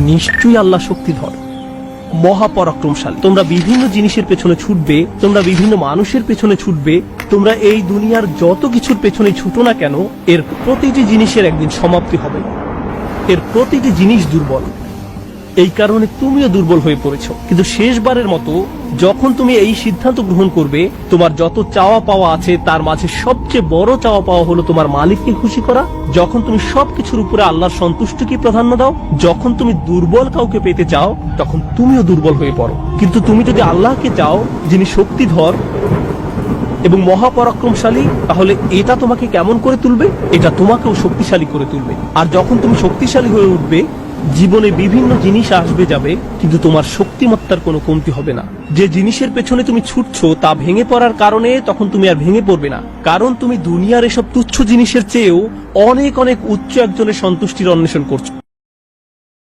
নিশ্চয়ই আল্লাহ শক্তিধর, মহাপরাক্রমশালী। তোমরা বিভিন্ন জিনিসের পেছনে ছুটবে, তোমরা বিভিন্ন মানুষের পেছনে ছুটবে, তোমরা এই দুনিয়ার যত কিছুর পেছনে ছুটো না কেন, এর প্রতিটি জিনিসের একদিন সমাপ্তি হবে। এর প্রতিটি জিনিস দুর্বল। এই কারণে তুমিও দুর্বল হয়ে পড়েছো। কিন্তু শেষবারের মতো, যখন তুমি এই সিদ্ধান্ত গ্রহণ করবে, তোমার যত চাওয়া পাওয়া আছে, তার মাঝে সবচেয়ে বড় চাওয়া পাওয়া হলো তোমার মালিককে খুশি করা। যখন তুমি সবকিছুর উপরে আল্লাহর সন্তুষ্টিকে প্রাধান্য দাও, যখন তুমি দুর্বল কাউকে পেতে চাও, তখন তুমিও দুর্বল হয়ে পড়ো। কিন্তু তুমি যদি আল্লাহকে চাও, যিনি শক্তিধর এবং মহাপরাক্রমশালী, তাহলে এটা তোমাকে কেমন করে তুলবে? এটা তোমাকেও শক্তিশালী করে তুলবে। আর যখন তুমি শক্তিশালী হয়ে উঠবে জীবনে বিভিন্ন জিনিস আসবে যাবে, কিন্তু তোমার শক্তিমত্তার কোনো কমতি হবে না। যে জিনিসের পেছনে তুমি ছুটছ, তা ভেঙে পড়ার কারণে তখন তুমি আর ভেঙে পড়বে না। কারণ তুমি দুনিয়ার এসব তুচ্ছ জিনিসের চেয়েও অনেক অনেক উচ্চ একজনের সন্তুষ্টির অন্বেষণ করছ।